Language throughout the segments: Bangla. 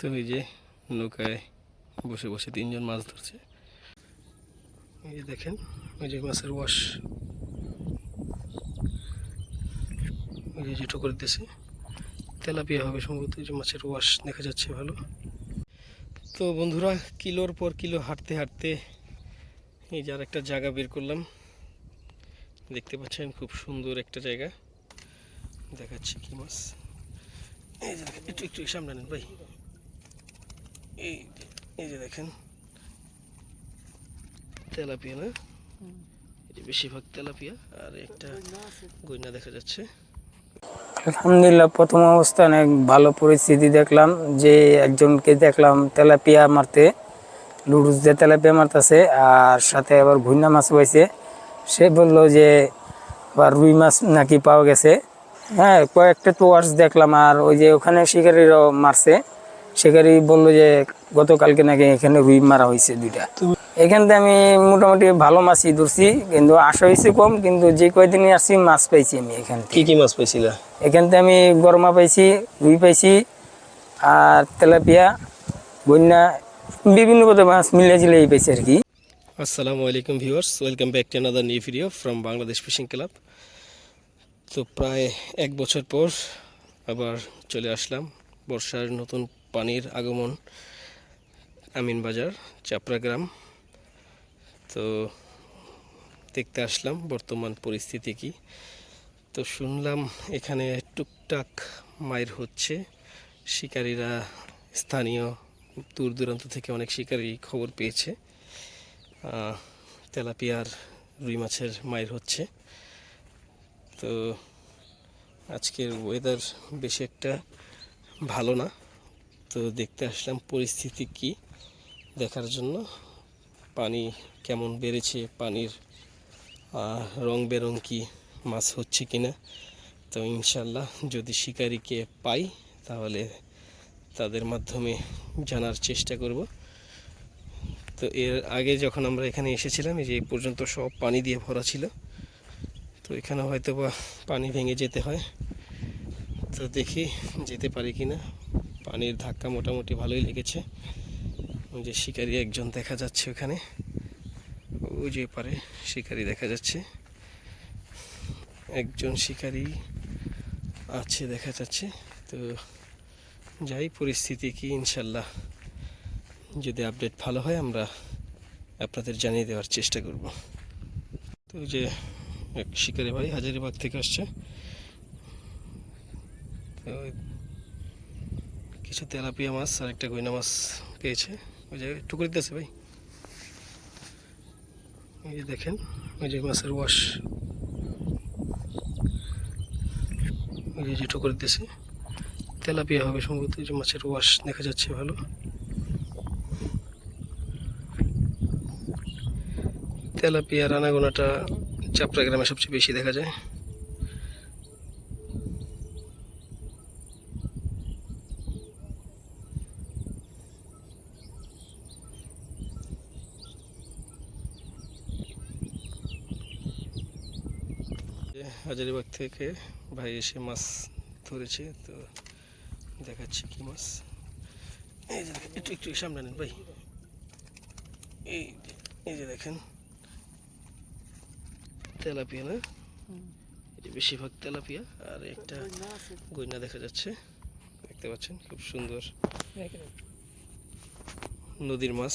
তো এই যে নৌকায় বসে বসে তিনজন মাছ ধরছে। এই যে দেখেন, ওই যে মাছের ওয়াশ। ওই যে যেটা করে দিতেছে তেলাপিয়া হবে সম্ভবত যে মাছের ওয়াশ দেখা যাচ্ছে ভালো। তো বন্ধুরা, কিলোর পর কিলো হাঁটতে হাঁটতে এই যে আর একটা জায়গা বের করলাম। দেখতে পাচ্ছেন খুব সুন্দর একটা জায়গা। দেখাচ্ছি কি মাছ। এই একটু একটু সামনে নেন ভাই। এই যে এই যে দেখেন তেলাপিয়া না? এই বেশিরভাগ তেলাপিয়া আর একটা গইনা দেখা যাচ্ছে। আলহামদুলিল্লাহ প্রথম অবস্থায় অনেক ভালো পরিস্থিতি দেখলাম যে একজনকে দেখলাম তেলাপিয়া মারতে লুডুস দিয়ে তেলাপিয়া মারতেছে আর সাথে আবার ভুইনা মাছ পাইছে। সে বলল যে আবার রুই মাছ নাকি পাওয়া গেছে। হ্যাঁ কয়েকটা টোয়ার্স দেখলাম আর ওই যে ওখানে শিকারিরাও মারছে। শিকারি বলল যে গতকালকে নাকি এখানে রুই মারা হয়েছে দুইটা। এখান থেকে আমি মোটামুটি ভালো মাছই ধরছি কিন্তু আশা হয়েছে কম কিন্তু যে কয়দিনে আসছি মাছ পাইছি আমি এখান কি কি মাছ পাইছিলা? এখান থেকে আমি গরমা পাইছি রুই পাইছি আর তেলাপিয়া বন্যা বিভিন্ন পদে মাছ মিলে জিলেই পাইছি আর কি। আসসালামু আলাইকুম viewers welcome back to another new video from Bangladesh fishing club তো প্রায় এক বছর পর আবার চলে আসলাম বর্ষার নতুন পানির আগমন, আমিনবাজার চাপড়া গ্রাম তো দেখতে আসলাম, বর্তমান পরিস্থিতি কি? তো শুনলাম এখানে টুকটাক মায়ের হচ্ছে। শিকারীরা স্থানীয় দূর দূরান্ত থেকে অনেক শিকারী খবর পেয়েছে। তেলাপিয়ার রুই মাছের মায়ের হচ্ছে। তো আজকের ওয়েদার বেশি একটা ভালো না। তো দেখতে আসলাম পরিস্থিতি কি দেখার জন্য। পানি কেমন বেড়েছে, পানির রং বেরং কি মাছ হচ্ছে কিনা? তো ইনশাল্লাহ যদি শিকারিকে পাই, তাহলে তাদের মাধ্যমে জানার চেষ্টা করব। তো এর আগে যখন আমরা এখানে এসেছিলাম, এই যে এই পর্যন্ত সব পানি দিয়ে ভরা ছিল, তো এখানে হয়তো বা পানি ভেঙে যেতে হয়। তো দেখি যেতে পারি কি না পানির ধাক্কা মোটামুটি ভালোই লেগেছে। ওই যে শিকারি একজন দেখা যাচ্ছে ওখানে। ওই যে পারে শিকারি দেখা যাচ্ছে। একজন শিকারি আছে দেখা যাচ্ছে। তো যাই, পরিস্থিতি কি ইনশাল্লাহ। যদি আপডেট ভালো হয়, আমরা আপনাদের জানিয়ে দেওয়ার চেষ্টা করব। তো যে এক শিকারি ভাই হাজারিবাগ থেকে আসছে। কিছু তেলাপিয়া মাছ আর একটা গইনা মাছ পেয়েছে। ওই যে টুকরি দিতেছে ভাই। এই যে দেখেন, ওই যে মাছের ওয়াশ। ওই যে যেটা করে দিতেছে। তেলাপিয়া হবে সম্ভবত যে মাছের ওয়াশ দেখা যাচ্ছে ভালো। তেলাপিয়া রানাগোনাটা চাপড়া গ্রামে সবচেয়ে বেশি দেখা যায়। হাজারিবাগ থেকে ভাই এসে মাছ ধরেছে তো দেখাচ্ছি কি মাছ। এই যে একটু একটু সামনে নেন ভাই। এই এই যে দেখেন তেলাপিয়া না? বেশিরভাগ তেলাপিয়া আর একটা গইনা দেখা যাচ্ছে দেখতে পাচ্ছেন খুব সুন্দর। নদীর মাছ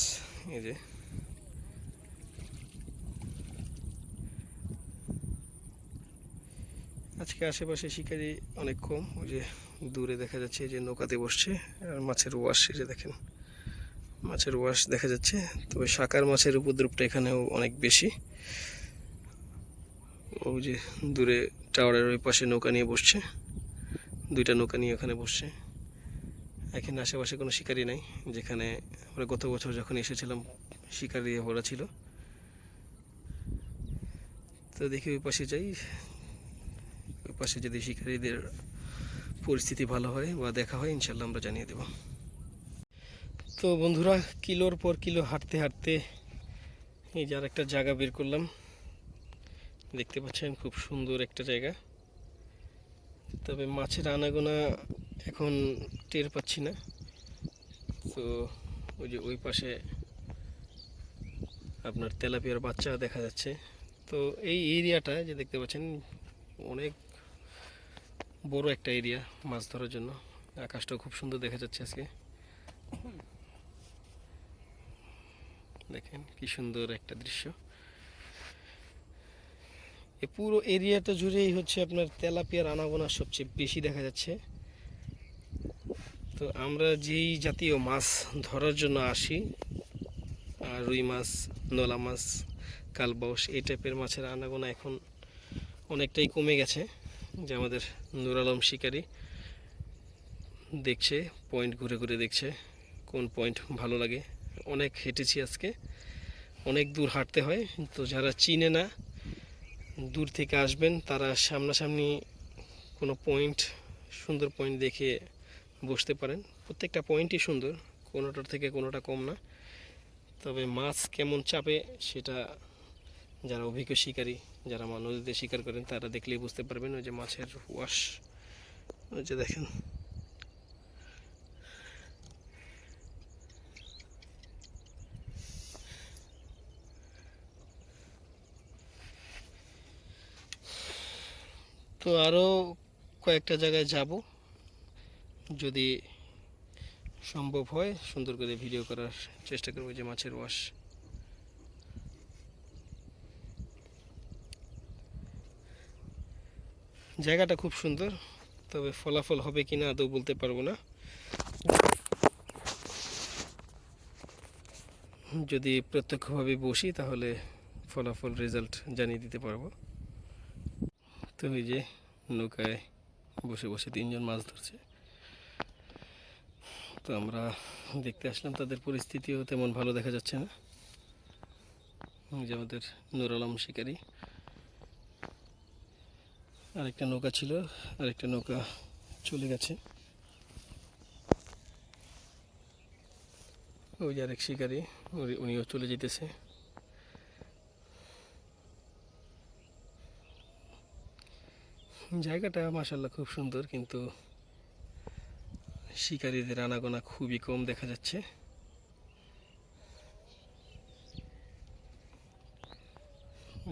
এই যে। আজকে আশেপাশে শিকারি অনেক কম। ওই যে দূরে দেখা যাচ্ছে যে নৌকাতে বসছে আর মাছের ওয়াশ যে দেখেন, মাছের ওয়াশ দেখা যাচ্ছে। তবে শাকার মাছের উপদ্রবটা এখানেও অনেক বেশি। ওই যে দূরে টাওয়ারের ওই পাশে নৌকা নিয়ে বসছে। দুইটা নৌকা নিয়ে ওখানে বসছে। এখানে আশেপাশে কোনো শিকারি নাই, যেখানে আমরা গত বছর যখন এসেছিলাম, শিকারি ভরা ছিল। তো দেখি ওই পাশে যাই। পাশে যদি শিকারীদের পরিস্থিতি ভালো হয় বা দেখা হয় ইনশাল্লাহ আমরা জানিয়ে দেব। তো বন্ধুরা, কিলোর পর কিলো হাঁটতে হাঁটতে এই যে আর একটা জায়গা বের করলাম। দেখতে পাচ্ছেন খুব সুন্দর একটা জায়গা। তবে মাছের আনাগোনা এখন টের পাচ্ছি না। তো ওই যে ওই পাশে আপনার তেলাপিয়ার বাচ্চা দেখা যাচ্ছে। তো এই এরিয়াটা যে দেখতে পাচ্ছেন, অনেক বড় একটা এরিয়া মাছ ধরার জন্য। আকাশটাও খুব সুন্দর দেখা যাচ্ছে আজকে। দেখেন কি সুন্দর একটা দৃশ্য। এ পুরো এরিয়াটা জুড়েই হচ্ছে আপনার তেলাপিয়ার আনাগোনা সবচেয়ে বেশি দেখা যাচ্ছে। তো আমরা যেই জাতীয় মাছ ধরার জন্য আসি আর রুই মাছ, নোলা মাছ, কালবাউস, এই টাইপের মাছের আনাগোনা এখন অনেকটাই কমে গেছে। যে আমাদের নুর আলম শিকারি দেখছে পয়েন্ট ঘুরে ঘুরে দেখছে কোন পয়েন্ট ভালো লাগে। অনেক হেঁটেছি আজকে, অনেক দূর হাঁটতে হয়, তো যারা চিনে না, দূর থেকে আসবেন, তারা সামনাসামনি কোনো পয়েন্ট সুন্দর পয়েন্ট দেখে বসতে পারেন। প্রত্যেকটা পয়েন্টই সুন্দর, কোনোটার থেকে কোনোটা কম না। তবে মাছ কেমন চাপে, সেটা যারা অভিজ্ঞ শিকারী, যারা নদীতে শিকার করেন, তারা দেখলেই বুঝতে পারবেন ওই যে মাছের ওয়াশ ওই যে দেখেন। তো আরও কয়েকটা জায়গায় যাব। যদি সম্ভব হয়, সুন্দর করে ভিডিও করার চেষ্টা করব যে মাছের ওয়াশ জায়গাটা খুব সুন্দর, তবে ফলাফল হবে কি না আদৌ বলতে পারব না। যদি প্রত্যক্ষভাবে বসি, তাহলে ফলাফল রেজাল্ট জানিয়ে দিতে পারব। তো ওই যে নৌকায় বসে বসে তিনজন মাছ ধরছে। তো আমরা দেখতে আসলাম, তাদের পরিস্থিতিও তেমন ভালো দেখা যাচ্ছে না। যে আমাদের নুর আলম শিকারী। আরেকটা নৌকা ছিল, আরেকটা নৌকা চলে গেছে। ওই যে আরেক শিকারি উনিও চলে যেতেছে। জায়গাটা মাসাল্লাহ খুব সুন্দর, কিন্তু শিকারীদের আনাগোনা খুবই কম দেখা যাচ্ছে।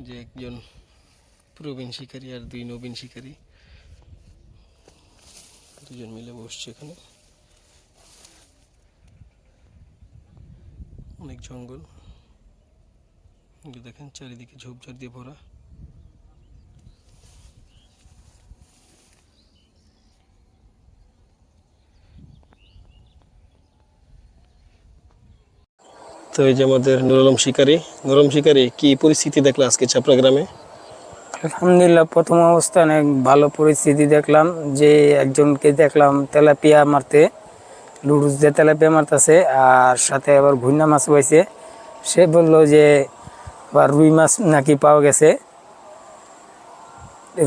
যে একজন প্রবীণ শিকারী আর দুই নবীন শিকারী। দুজন মিলে বসছে এখানে। অনেক জঙ্গল। দেখেন, চারিদিকে ঝোপঝাড় দিয়ে ভরা। তো এই যে আমাদের নুরলম শিকারী। নুরলম শিকারী, কি পরিস্থিতি দেখলে আজকে চাপড়া গ্রামে? আলহামদুলিল্লাহ, প্রথম অবস্থায় অনেক ভালো পরিস্থিতি দেখলাম। যে একজনকে দেখলাম তেলাপিয়া মারতে, লুডুস দিয়ে তেলাপিয়া মারতেছে, আর সাথে আবার ঘুইনা মাছ পাইছে সে বলল যে, আবার রুই মাছ নাকি পাওয়া গেছে।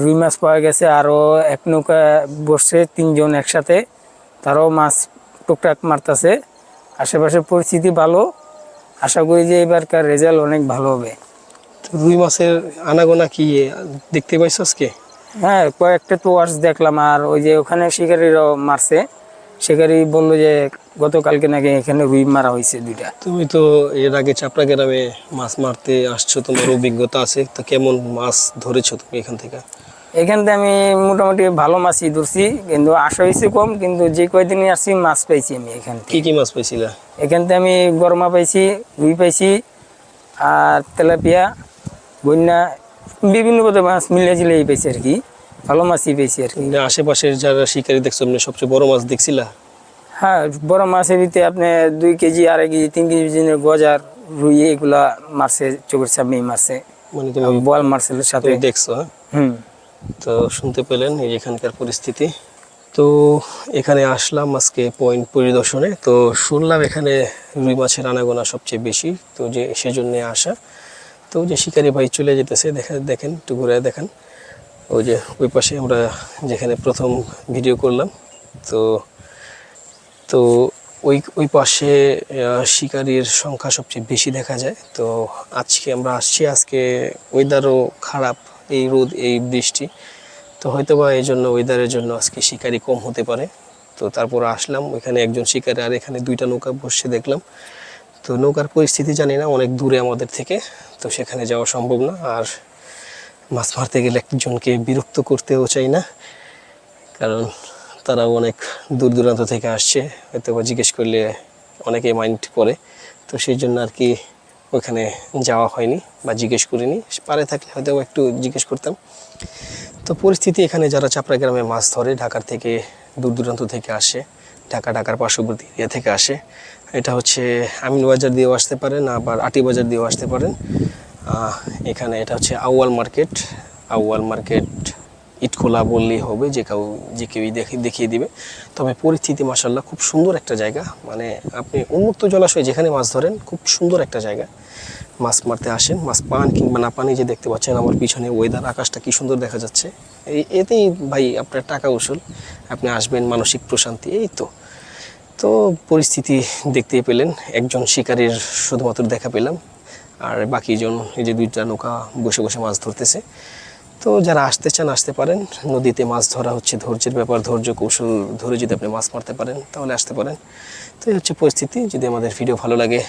রুই মাছ পাওয়া গেছে, আরও এক নৌকা বসছে, তিনজন একসাথে, তারাও মাছ টুকটাক মারতেছে। আশেপাশের পরিস্থিতি ভালো। আশা করি যে এবারকার রেজাল্ট অনেক ভালো হবে। রুই মাছের আনাগোনা কি দেখতে পাইছো আজকে হ্যাঁ কয়েকটা তো ওয়াশ দেখলাম আর ওই যে ওখানে শিকারীরাও মারছে। শিকারী বলল যে গতকালকে নাকি এখানে রুই মারা হয়েছে দুইটা। তুমি তো এর আগে চাপড়া গ্রামে মাছ মারতে আসছো তোমার অভিজ্ঞতা আছে তো কেমন মাছ ধরেছো তুমি এখান থেকে? এখান থেকে আমি মোটামুটি ভালো মাছই ধরছি কিন্তু আশা হয়েছে কম কিন্তু যে কয়দিনই আসছি মাছ পাইছি আমি এখান থেকে। কি কি মাছ পাইছিলা? এখান থেকে আমি গরমা পাইছি রুই পাইছি আর তেলাপিয়া বন্যা বিভিন্ন পদে মাছ মিলে জিলেই পাইছি আর কি। ভালো মাছই পেয়েছি আর কি। মানে আশেপাশের যারা শিকারী দেখছ মানে সবচেয়ে বড় মাছ দেখছিলা? হ্যাঁ বড় মাছের ভিতরে আপনি দুই কেজি আড়াই কেজি তিন কেজি ওজনের গজার রুই এগুলা মারছে চোখের সামনেই মারছে। মানে তুমি বল মারছিল সাথে। দেখছ হ্যাঁ? হুম। তো শুনতে পেলেন এই এখানকার পরিস্থিতি। তো এখানে আসলাম আজকে পয়েন্ট পরিদর্শনে। তো শুনলাম এখানে রুই মাছের আনাগোনা সবচেয়ে বেশি, তো যে সেজন্যে আসা। তো যে শিকারি ভাই চলে যেতেছে, দেখা দেখেন, একটু ঘুরে দেখান। ওই যে ওই পাশে আমরা যেখানে প্রথম ভিডিও করলাম। তো তো ওই ওই পাশে শিকারির সংখ্যা সবচেয়ে বেশি দেখা যায়। তো আজকে আমরা আসছি, আজকে ওয়েদারও খারাপ, এই রোদ, এই বৃষ্টি। তো হয়তো বা এই জন্য ওয়েদারের জন্য আজকে শিকারি কম হতে পারে। তো তারপর আসলাম, ওইখানে একজন শিকারি, আর এখানে দুইটা নৌকা বসে দেখলাম। তো নৌকার পরিস্থিতি জানি না, অনেক দূরে আমাদের থেকে, তো সেখানে যাওয়া সম্ভব না। আর মাছ মারতে গেলে একজনকে বিরক্ত করতেও চাই না, কারণ তারাও অনেক দূর দূরান্ত থেকে আসছে। হয়তো বা জিজ্ঞেস করলে অনেকে মাইন্ড করে। তো সেই জন্য আর কি ওখানে যাওয়া হয়নি বা জিজ্ঞেস করিনি। পারে থাকলে হয়তো একটু জিজ্ঞেস করতাম। তো পরিস্থিতি এখানে যারা চাপড়া গ্রামে মাছ ধরে ঢাকার থেকে দূর দূরান্ত থেকে আসে, ঢাকা, ঢাকার পার্শ্ববর্তী এরিয়া থেকে আসে, এটা হচ্ছে আমিন বাজার দিয়েও আসতে পারেন, আবার আটি বাজার দিয়েও আসতে পারেন। এখানে এটা হচ্ছে আউয়াল মার্কেট। আউয়াল মার্কেট ইটখোলা বললেই হবে, যে কেউ যে কেউই দেখে দেখিয়ে দিবে। তবে পরিস্থিতি মাসাল্লাহ খুব সুন্দর একটা জায়গা। মানে আপনি উন্মুক্ত জলাশয় যেখানে মাছ ধরেন, খুব সুন্দর একটা জায়গা। মাছ মারতে আসেন, মাছ পান কিংবা না পানি যে দেখতে পাচ্ছেন আমার পিছনে ওয়েদার আকাশটা কি সুন্দর দেখা যাচ্ছে। এই এতেই ভাই আপনার টাকা উসুল। আপনি আসবেন, মানসিক প্রশান্তি, এই তো। তো পরিস্থিতি দেখতেই পেলেন, একজন শিকারীর শুধুমাত্র দেখা পেলাম। আর বাকিজন এই যে দুইটা নৌকা বসে বসে মাছ ধরতেছে। তো যারা আসতে চান, আসতে পারেন। নদীতে মাছ ধরা হচ্ছে ধৈর্যের ব্যাপার, ধৈর্য কৌশল ধরে যদি আপনি মাছ মারতে পারেন, তাহলে আসতে পারেন। তো এই হচ্ছে পরিস্থিতি। যদি আমাদের ভিডিও ভালো লাগে,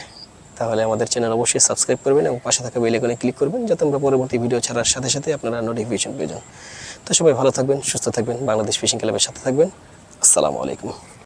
তাহলে আমাদের চ্যানেল অবশ্যই সাবস্ক্রাইব করবেন এবং পাশে থাকা বেল আইকনে ক্লিক করবেন, যাতে আমরা পরবর্তী ভিডিও ছাড়ার সাথে সাথে আপনারা নোটিফিকেশন পেয়ে যান। তো সবাই ভালো থাকবেন, সুস্থ থাকবেন, বাংলাদেশ ফিশিং ক্লাবের সাথে থাকবেন। আসসালামু আলাইকুম।